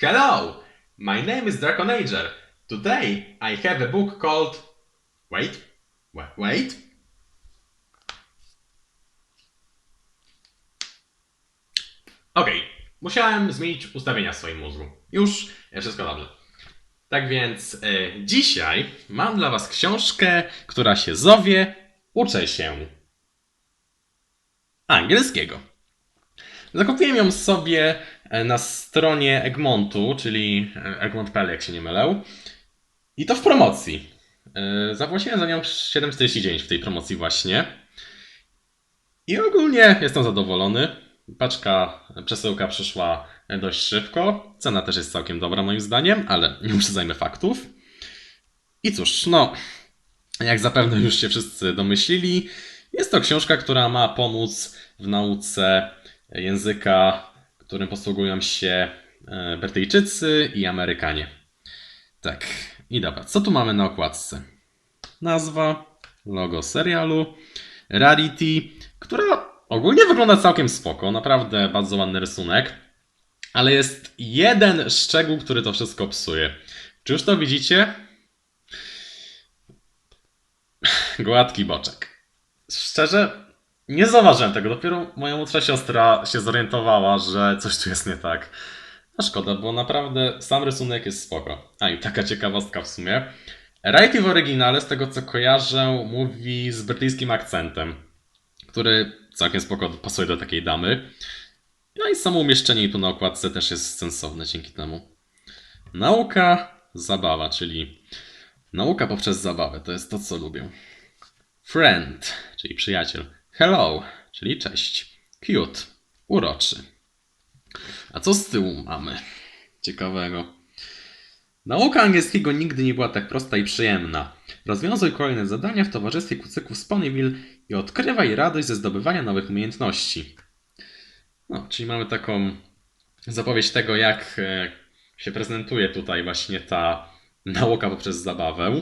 Hello, my name is Draconager. Today I have a book called. Wait, wait. Okej, musiałem zmienić ustawienia w swoim mózgu. Już, e, wszystko dobrze. Tak więc e, dzisiaj mam dla Was książkę, która się zowie Uczę się angielskiego. Zakupiłem ją sobie na stronie Egmontu, czyli e, Egmont.pl, jak się nie mylę. I to w promocji. E, Zapłaciłem za nią 7,49 w tej promocji właśnie. I ogólnie jestem zadowolony. Paczka, przesyłka przyszła dość szybko. Cena też jest całkiem dobra moim zdaniem, ale nie uprzedzajmy faktów. I cóż, no, jak zapewne już się wszyscy domyślili, jest to książka, która ma pomóc w nauce języka, którym posługują się e, Brytyjczycy i Amerykanie. Tak, i dobra, co tu mamy na okładce? Nazwa, logo serialu, Rarity, która ogólnie wygląda całkiem spoko, naprawdę bardzo ładny rysunek, ale jest jeden szczegół, który to wszystko psuje. Czy już to widzicie? Gładki boczek. Szczerze, nie zauważyłem tego. Dopiero moja młodsza siostra się zorientowała, że coś tu jest nie tak. A szkoda, bo naprawdę sam rysunek jest spoko. A i taka ciekawostka w sumie. Righty w oryginale, z tego co kojarzę, mówi z brytyjskim akcentem, który całkiem spoko pasuje do takiej damy. No i samo umieszczenie tu na okładce też jest sensowne dzięki temu. Nauka, zabawa, czyli nauka poprzez zabawę, to jest to, co lubię. Friend, czyli przyjaciel. Hello, czyli cześć. Cute, uroczy. A co z tyłu mamy? Ciekawego. Nauka angielskiego nigdy nie była tak prosta i przyjemna. Rozwiązuj kolejne zadania w towarzystwie kucyków z Ponyville i odkrywaj radość ze zdobywania nowych umiejętności. No, czyli mamy taką zapowiedź tego, jak e, się prezentuje tutaj właśnie ta nauka poprzez zabawę.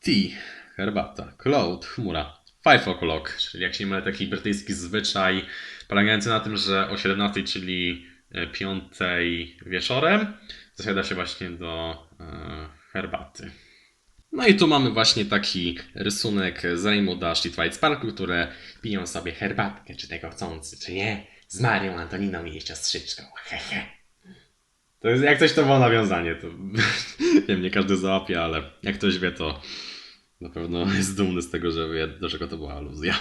Tea, herbata, cloud, chmura, five o'clock, czyli jak się nie mylę taki brytyjski zwyczaj polegający na tym, że o 17, czyli e, 5 wieczorem zasiada się właśnie do e, herbaty. No i tu mamy właśnie taki rysunek z i Twilight Sparkle, które piją sobie herbatkę, czy tego chcący, czy nie, z Marią Antoniną i jej siostrzyczką. Hehe. To jest, jak coś to było nawiązanie, to wiem, nie każdy załapie, ale jak ktoś wie, to na pewno jest dumny z tego, że wie, do czego to była aluzja.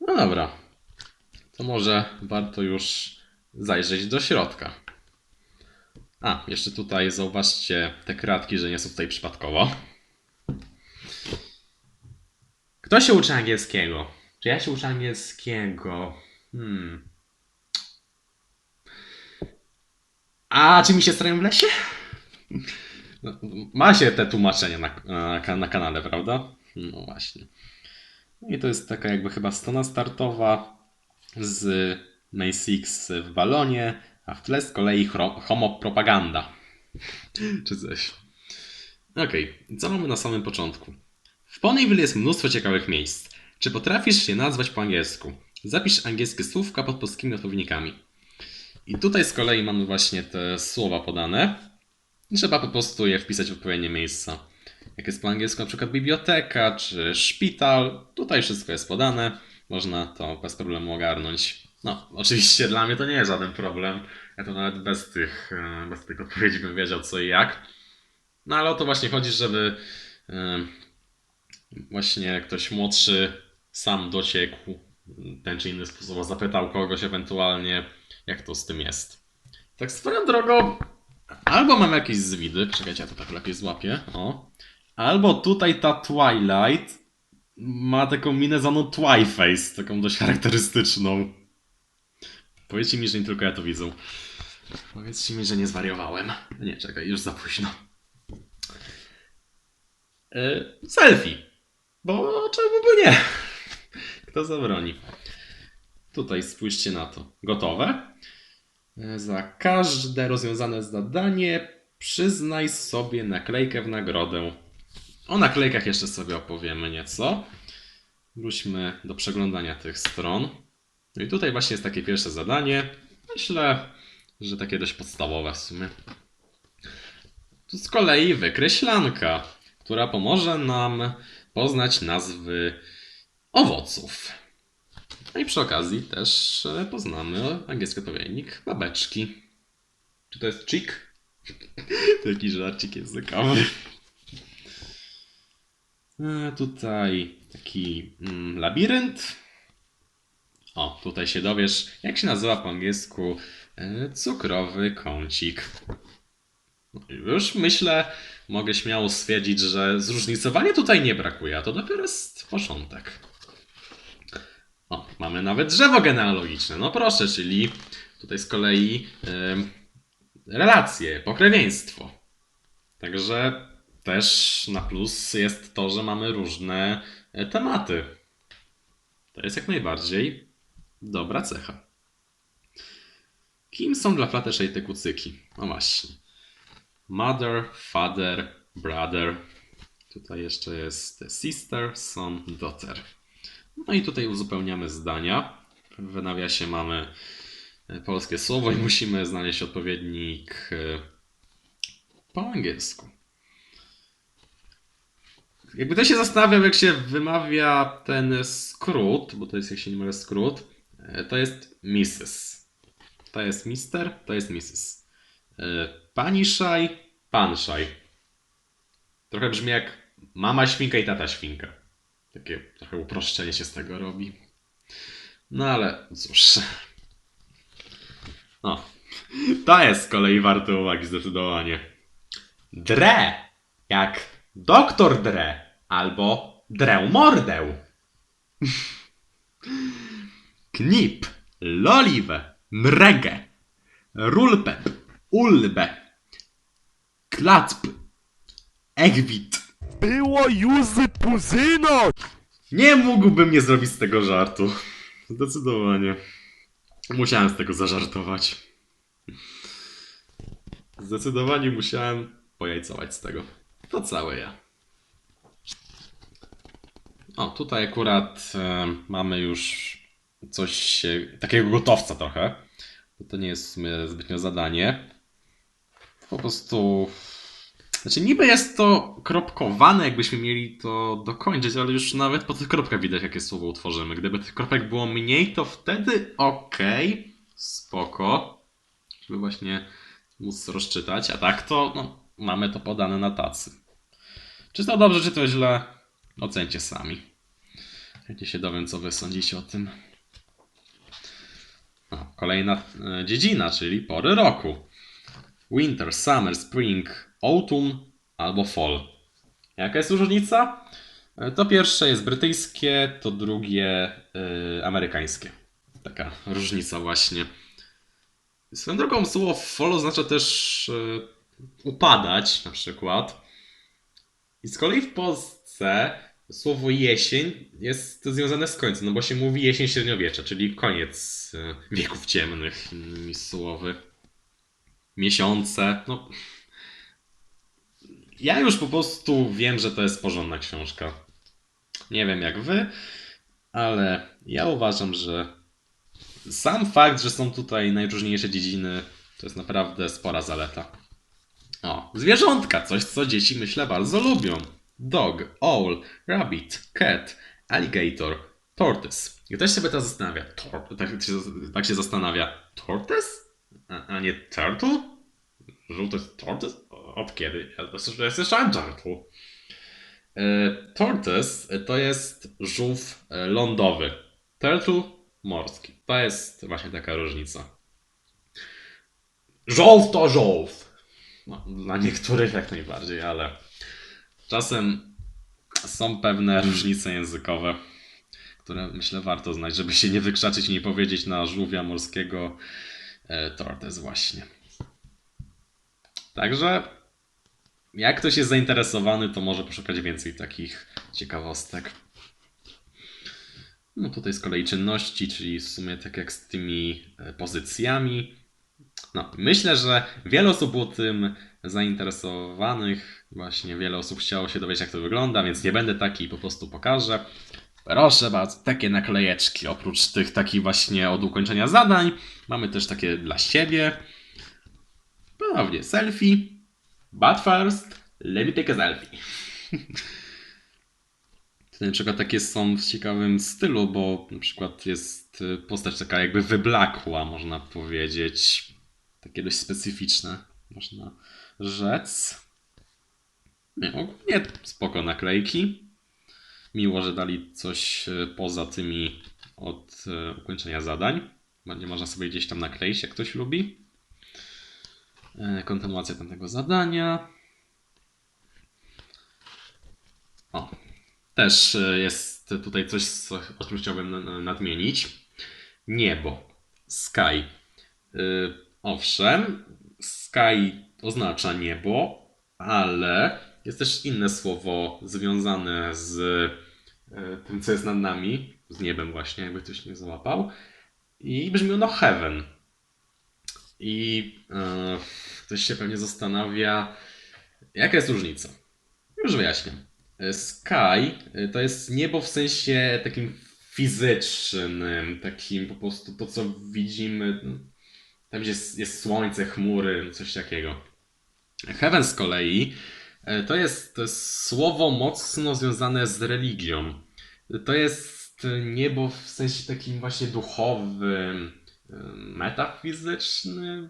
No dobra. To może warto już zajrzeć do środka. A, jeszcze tutaj zauważcie te kratki, że nie są tutaj przypadkowo. Kto się uczy angielskiego? Czy ja się uczę angielskiego? Hmm. A czy mi się strają w lesie? Ma się te tłumaczenia na, na, na kanale, prawda? No właśnie. No I to jest taka jakby chyba strona startowa z May Six w balonie, a w tle z kolei chro- homopropaganda. Czy coś. Okej, co mamy na samym początku? W Ponyville jest mnóstwo ciekawych miejsc. Czy potrafisz je nazwać po angielsku? Zapisz angielskie słówka pod polskimi odpowiednikami. I tutaj z kolei mamy właśnie te słowa podane. Trzeba po prostu je wpisać w odpowiednie miejsca. Jak jest po angielsku na przykład biblioteka czy szpital, tutaj wszystko jest podane. Można to bez problemu ogarnąć. No, oczywiście dla mnie to nie jest żaden problem. Ja to nawet bez tych, e, bez tych odpowiedzi bym wiedział co i jak. No ale o to właśnie chodzi, żeby e, właśnie ktoś młodszy sam dociekł ten czy inny sposób, zapytał kogoś ewentualnie, jak to z tym jest. Tak swoją drogą, albo mam jakieś zwidy, czekajcie, ja to tak lepiej złapię, o. Albo tutaj ta Twilight ma taką minę zwaną Twiface, taką dość charakterystyczną. Powiedzcie mi, że nie tylko ja to widzę. Powiedzcie mi, że nie zwariowałem. Nie, czekaj, już za późno. E, selfie. Bo czemu by nie? Kto zabroni? Tutaj spójrzcie na to. Gotowe? E, Za każde rozwiązane zadanie przyznaj sobie naklejkę w nagrodę. O naklejkach jeszcze sobie opowiemy nieco. Wróćmy do przeglądania tych stron. No i tutaj właśnie jest takie pierwsze zadanie. Myślę, że takie dość podstawowe w sumie. Tu z kolei wykreślanka, która pomoże nam poznać nazwy owoców. No i przy okazji też e, poznamy angielski odpowiednik babeczki. Czy to jest chick? Taki żarcik językowy. E, tutaj taki mm, labirynt. O, tutaj się dowiesz, jak się nazywa po angielsku e, cukrowy kącik. No Już myślę, mogę śmiało stwierdzić, że zróżnicowania tutaj nie brakuje, a to dopiero jest początek. O, mamy nawet drzewo genealogiczne. No proszę, czyli tutaj z kolei em, relacje, pokrewieństwo. Także też na plus jest to, że mamy różne e, tematy. To jest jak najbardziej dobra cecha. Kim są dla Fluttershy te kucyki? No właśnie. Mother, father, brother. Tutaj jeszcze jest sister, son, daughter. No i tutaj uzupełniamy zdania. W nawiasie mamy e, polskie słowo i musimy znaleźć odpowiednik e, po angielsku. Jakby to się zastanawiam, jak się wymawia ten skrót, bo to jest, jak się nie mylę, skrót, e, to jest Mrs. To jest Mister, to jest Mrs. Pani Szaj, Pan Szaj. Trochę brzmi jak mama świnka i tata świnka. Takie trochę uproszczenie się z tego robi. No ale cóż. No. To jest z kolei warte uwagi zdecydowanie. Dre. Jak doktor Dre. Albo Drę. Knip. Loliwe. Mregę. Rulpep. Ulbę. Klacp. Egwit. Było Juzy Puzyno! Nie mógłbym nie zrobić z tego żartu. Zdecydowanie. Musiałem z tego zażartować. Zdecydowanie musiałem pojajcować z tego. To całe ja. O, tutaj akurat e, mamy już coś e, takiego gotowca trochę. Bo to nie jest w sumie zbytnio zadanie. Po prostu znaczy niby jest to kropkowane, jakbyśmy mieli to dokończyć, ale już nawet po tych kropkach widać, jakie słowo utworzymy. Gdyby tych kropek było mniej, to wtedy okej, spoko, żeby właśnie móc rozczytać, a tak to no, mamy to podane na tacy. Czy to dobrze, czy to źle, ocencie sami. Chętnie się dowiem, co wy sądzicie o tym. O, kolejna e, dziedzina, czyli pory roku. Winter, summer, spring, autumn albo fall. Jaka jest różnica? E, To pierwsze jest brytyjskie, to drugie yy, amerykańskie. Taka różnica właśnie. Swoją drogą słowo fall oznacza też yy, upadać na przykład. I z kolei w Polsce słowo jesień jest związane z końcem, no bo się mówi jesień średniowiecza, czyli koniec wieków ciemnych, innymi słowy miesiące. No. Ja już po prostu wiem, że to jest porządna książka. Nie wiem jak wy, ale ja uważam, że sam fakt, że są tutaj najróżniejsze dziedziny, to jest naprawdę spora zaleta. O, zwierzątka, coś co dzieci myślę bardzo lubią. Dog, owl, rabbit, cat, alligator, tortoise. I ktoś sobie to zastanawia. Tor- tak, się, tak się zastanawia. Tortoise? A, a nie turtle? Żółty tortoise? Od kiedy? Ja słyszałem. E, tortoise to jest żółw e, lądowy. Turtle morski. To jest właśnie taka różnica. Żółw to żółw. No, dla niektórych jak najbardziej, ale czasem są pewne różnice językowe, które myślę warto znać, żeby się nie wykrzaczyć i nie powiedzieć na żółwia morskiego e, tortoise właśnie. Także jak ktoś jest zainteresowany, to może poszukać więcej takich ciekawostek. No tutaj z kolei czynności, czyli w sumie tak jak z tymi e, pozycjami. No, myślę, że wiele osób było tym zainteresowanych. Właśnie wiele osób chciało się dowiedzieć, jak to wygląda, więc nie będę taki po prostu pokażę. Proszę bardzo, takie naklejeczki. Oprócz tych takich właśnie od ukończenia zadań, mamy też takie dla siebie. Ponownie, selfie, but first, let me take a selfie. Na przykład takie są w ciekawym stylu, bo na przykład jest y, postać taka jakby wyblakła, można powiedzieć. Takie dość specyficzne, można rzec. Nie, ogólnie spoko naklejki. Miło, że dali coś y, poza tymi od y, ukończenia zadań. Będzie można sobie gdzieś tam nakleić, jak ktoś lubi. E, Kontynuacja tamtego zadania. O, też e, jest tutaj coś, co, o czym chciałbym na- na- nadmienić. Niebo. Sky. Y, owszem, sky oznacza niebo, ale jest też inne słowo związane z tym, co jest nad nami, z niebem właśnie, jakby ktoś nie załapał. I brzmi ono heaven. I y, ktoś się pewnie zastanawia, jaka jest różnica. Już wyjaśniam. E, Sky y, to jest niebo w sensie takim fizycznym, takim po prostu to, co widzimy. no, Tam, gdzie jest, jest słońce, chmury, coś takiego. Heaven z kolei e, to jest, to jest słowo mocno związane z religią. To jest niebo w sensie takim właśnie duchowym, e, metafizycznym,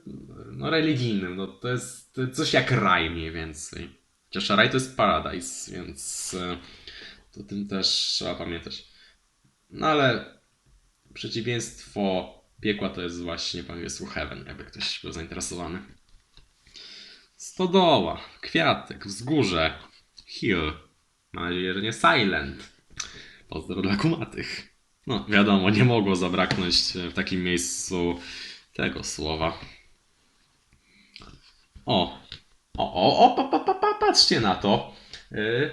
no religijnym. No, to jest coś jak raj mniej więcej. Chociaż raj to jest paradise, więc e, o tym też trzeba pamiętać. No ale przeciwieństwo piekła to jest właśnie po angielsku heaven, jakby ktoś był zainteresowany. Stodoła, kwiatek, wzgórze, hill. Mam nadzieję, że nie silent. Pozdro dla kumatych. No, wiadomo, nie mogło zabraknąć w takim miejscu tego słowa. O, o, o, o, pa, pa, pa, pa, patrzcie na to. Y,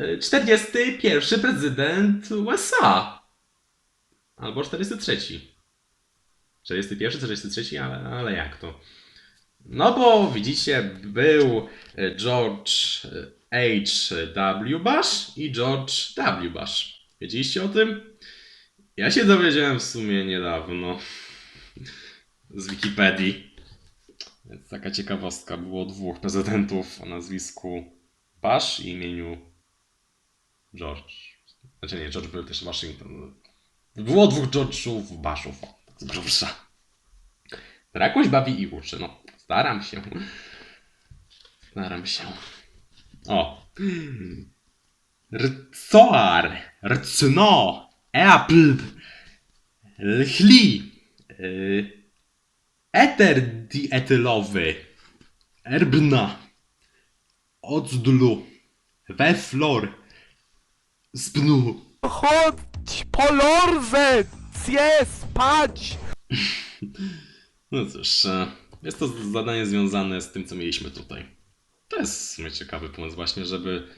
y, 41 prezydent USA. Albo 43. 41, 43, ale, ale jak to? No bo widzicie, był George H.W. Bush i George W. Bush. Wiedzieliście o tym? Ja się dowiedziałem w sumie niedawno z Wikipedii. Więc taka ciekawostka. Było dwóch prezydentów o nazwisku Bush i imieniu George. Znaczy nie, George był też Waszyngton. Było dwóch George'ów tak Z grubsza. Rakuś bawi i uczy. No, staram się. Staram się. O. Rcoar. Rcno. Apple. Lchli. y, Eter dietylowy. Erbna. Ocdlu. Weflor. Spnu. Chodź po lorwę! Zje spać! No cóż, e, jest to zadanie związane z tym, co mieliśmy tutaj. To jest w sumie ciekawy pomysł właśnie, żeby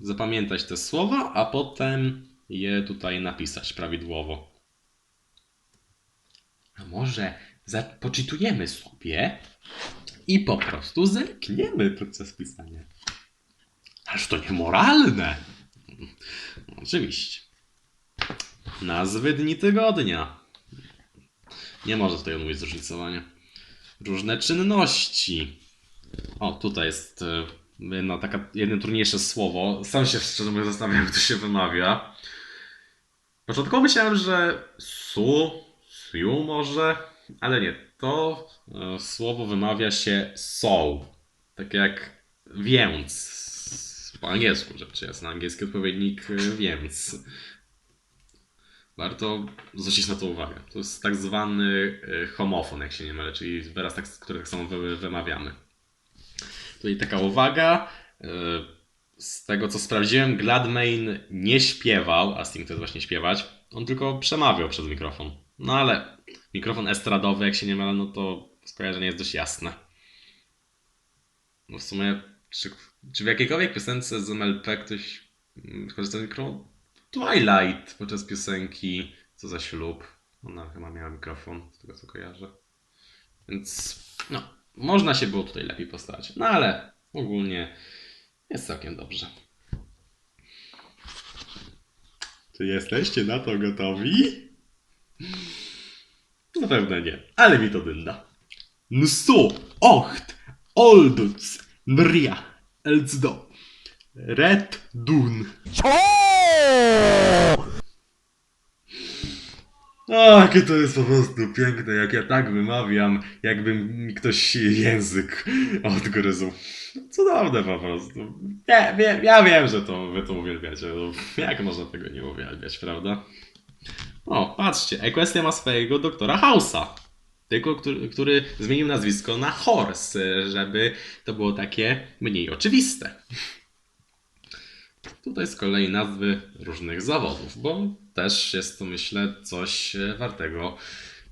zapamiętać te słowa, a potem je tutaj napisać prawidłowo. A może poczytujemy sobie i po prostu zerkniemy podczas pisania. Aż to niemoralne! Oczywiście. Nazwy dni tygodnia. Nie można tutaj odmówić zróżnicowania. Różne czynności. O, tutaj jest jedno, taka, jedno trudniejsze słowo. Sam się szczerze mówiąc zastanawiam, jak to się wymawia. Początkowo myślałem, że su, siu może, ale nie. To e, słowo wymawia się soul. Tak jak więc. Po angielsku rzecz jasna. Angielski odpowiednik e, więc. Warto zwrócić na to uwagę. To jest tak zwany e, homofon, jak się nie mylę, czyli wyraz, tak, który tak samo wy, wymawiamy. Tutaj taka uwaga. e, Z tego co sprawdziłem, Gladmain nie śpiewał, a Sting to jest właśnie śpiewać. On tylko przemawiał przez mikrofon. No ale mikrofon estradowy, jak się nie mylę, no to skojarzenie jest dość jasne. No w sumie, czy, czy w jakiejkolwiek piosence z MLP ktoś mm, korzysta z mikrofonu? Twilight podczas piosenki Co za ślub. Ona chyba miała mikrofon, z tego co kojarzę. Więc no, można się było tutaj lepiej postarać. No ale ogólnie jest całkiem dobrze. Czy jesteście na to gotowi? Na pewno nie, ale mi to dynda. nsu, ocht, olduc, nria, elcdo, ret, dun. 저! O, jakie to jest po prostu piękne, jak ja tak wymawiam, jakby mi ktoś język odgryzł. Cudowne po prostu. Ja, wiem, ja wiem, że to, wy to uwielbiacie. No, jak można tego nie uwielbiać, prawda? O, patrzcie, Equestria ma swojego doktora Hausa. Tylko, który, który zmienił nazwisko na Horse, żeby to było takie mniej oczywiste. Tutaj z kolei nazwy różnych zawodów, bo też jest to myślę coś e, wartego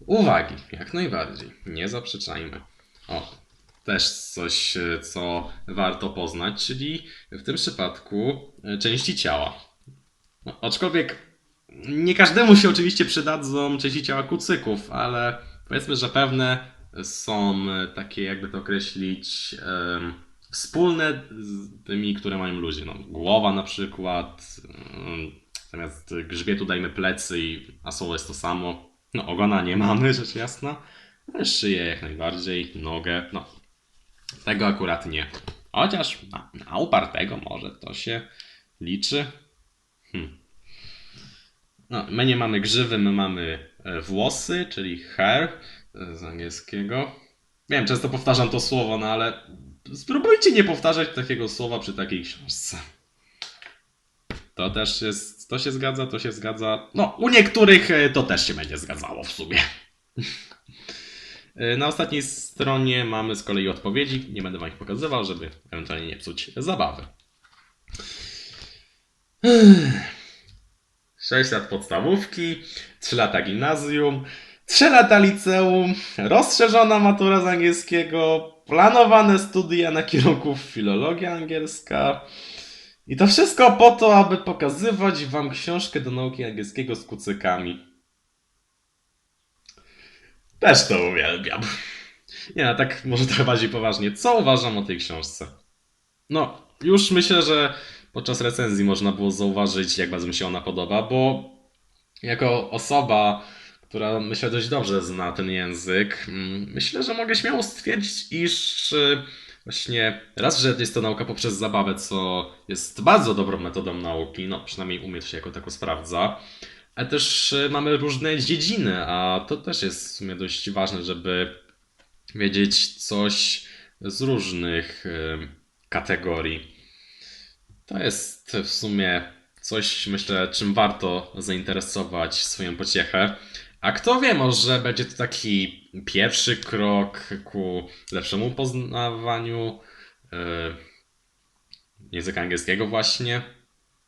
uwagi, jak najbardziej. Nie zaprzeczajmy. O, też coś, e, co warto poznać, czyli w tym przypadku e, części ciała. No, aczkolwiek nie każdemu się oczywiście przydadzą części ciała kucyków, ale powiedzmy, że pewne są takie, jakby to określić, em, wspólne z tymi, które mają ludzie. No, głowa na przykład, em, zamiast grzbietu dajmy plecy, i, a słowo jest to samo. No, ogona nie mamy, rzecz jasna, szyję jak najbardziej, nogę, no, tego akurat nie. Chociaż na, na upartego może to się liczy. Hmm. No, my nie mamy grzywy, my mamy e, włosy, czyli hair e, z angielskiego. Wiem, często powtarzam to słowo, no ale spróbujcie nie powtarzać takiego słowa przy takiej książce. To też jest, to się zgadza, to się zgadza. No, u niektórych e, to też się będzie zgadzało w sumie. E, Na ostatniej stronie mamy z kolei odpowiedzi. Nie będę Wam ich pokazywał, żeby ewentualnie nie psuć zabawy. 6 lat podstawówki, 3 lata gimnazjum, 3 lata liceum, rozszerzona matura z angielskiego, planowane studia na kierunku filologia angielska. I to wszystko po to, aby pokazywać Wam książkę do nauki angielskiego z kucykami. Też to uwielbiam. Nie, no tak może trochę bardziej poważnie. Co uważam o tej książce? No, już myślę, że podczas recenzji można było zauważyć, jak bardzo mi się ona podoba, bo jako osoba, która myślę dość dobrze zna ten język, mm, myślę, że mogę śmiało stwierdzić, iż y, właśnie raz, że jest to nauka poprzez zabawę, co jest bardzo dobrą metodą nauki, no przynajmniej u mnie to się jako tako sprawdza, ale też y, mamy różne dziedziny, a to też jest w sumie dość ważne, żeby wiedzieć coś z różnych y, kategorii. To jest w sumie coś, myślę, czym warto zainteresować swoją pociechę. A kto wie, może będzie to taki pierwszy krok ku lepszemu poznawaniu yy, języka angielskiego właśnie.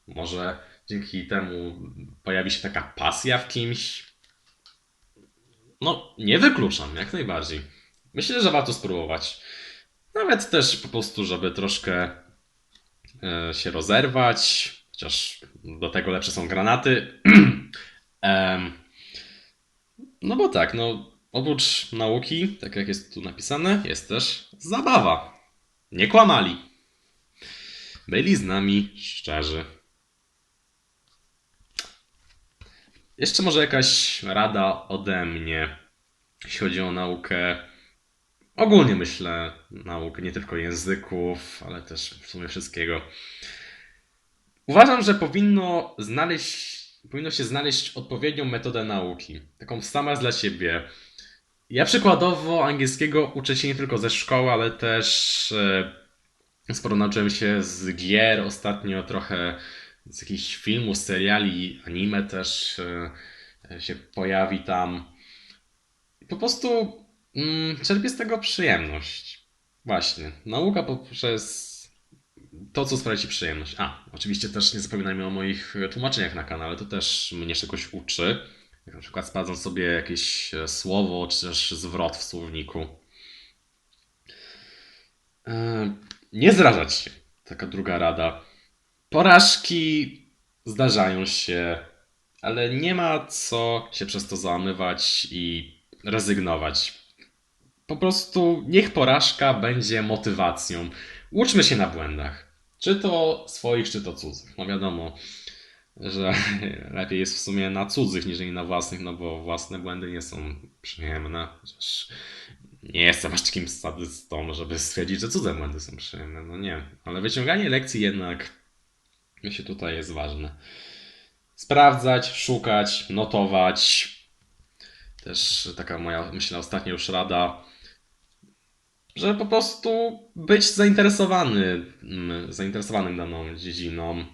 Może dzięki temu pojawi się taka pasja w kimś. No, nie wykluczam, jak najbardziej. Myślę, że warto spróbować. Nawet też po prostu, żeby troszkę e, się rozerwać, chociaż do tego lepsze są granaty. Em, no bo tak, no oprócz nauki, tak jak jest tu napisane, jest też zabawa. Nie kłamali. Byli z nami szczerzy. Jeszcze może jakaś rada ode mnie, jeśli chodzi o naukę. Ogólnie myślę naukę, nie tylko języków, ale też w sumie wszystkiego. Uważam, że powinno znaleźć, powinno się znaleźć odpowiednią metodę nauki. Taką sama dla siebie. Ja przykładowo angielskiego uczę się nie tylko ze szkoły, ale też e, sporo nauczyłem się z gier, ostatnio trochę z jakichś filmów, seriali, anime też e, się pojawi tam. Po prostu mm, czerpię z tego przyjemność. Właśnie. Nauka poprzez to, co sprawia Ci przyjemność. A, oczywiście też nie zapominajmy o moich tłumaczeniach na kanale, to też mnie czegoś uczy. Jak na przykład sprawdzam sobie jakieś e, słowo, czy też zwrot w słowniku. E, Nie zrażać się. Taka druga rada. Porażki zdarzają się, ale nie ma co się przez to załamywać i rezygnować. Po prostu niech porażka będzie motywacją. Uczmy się na błędach. Czy to swoich, czy to cudzych. No wiadomo, że lepiej jest w sumie na cudzych niż na własnych, no bo własne błędy nie są przyjemne. Chociaż nie jestem aż takim sadystą, żeby stwierdzić, że cudze błędy są przyjemne. No nie. Ale wyciąganie lekcji jednak myślę tutaj jest ważne. Sprawdzać, szukać, notować. Też taka moja, myślę, ostatnia już rada, że po prostu być zainteresowany, mm, zainteresowanym daną dziedziną.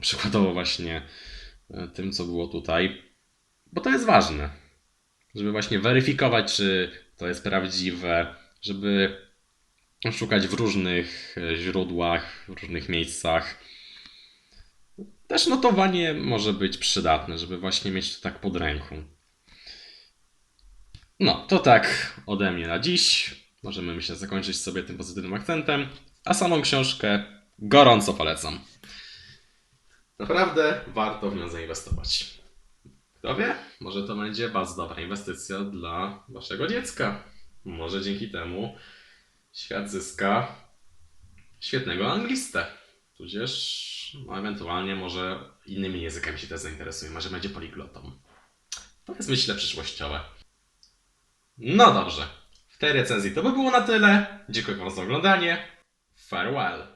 Przykładowo właśnie e, tym, co było tutaj. Bo to jest ważne żeby właśnie weryfikować, czy to jest prawdziwe, żeby szukać w różnych e, źródłach, w różnych miejscach. Też notowanie może być przydatne, żeby właśnie mieć to tak pod ręką. No, to tak ode mnie na dziś. Możemy, myślę, zakończyć sobie tym pozytywnym akcentem. A samą książkę gorąco polecam. Naprawdę warto w nią zainwestować. Kto wie, może to będzie bardzo dobra inwestycja dla waszego dziecka. Może dzięki temu świat zyska świetnego anglistę. Tudzież, no ewentualnie może innymi językami się też zainteresuje, może będzie poliglotą. To jest myślę przyszłościowe. No dobrze, tej recenzji to by było na tyle. Dziękuję wam za oglądanie. Farewell.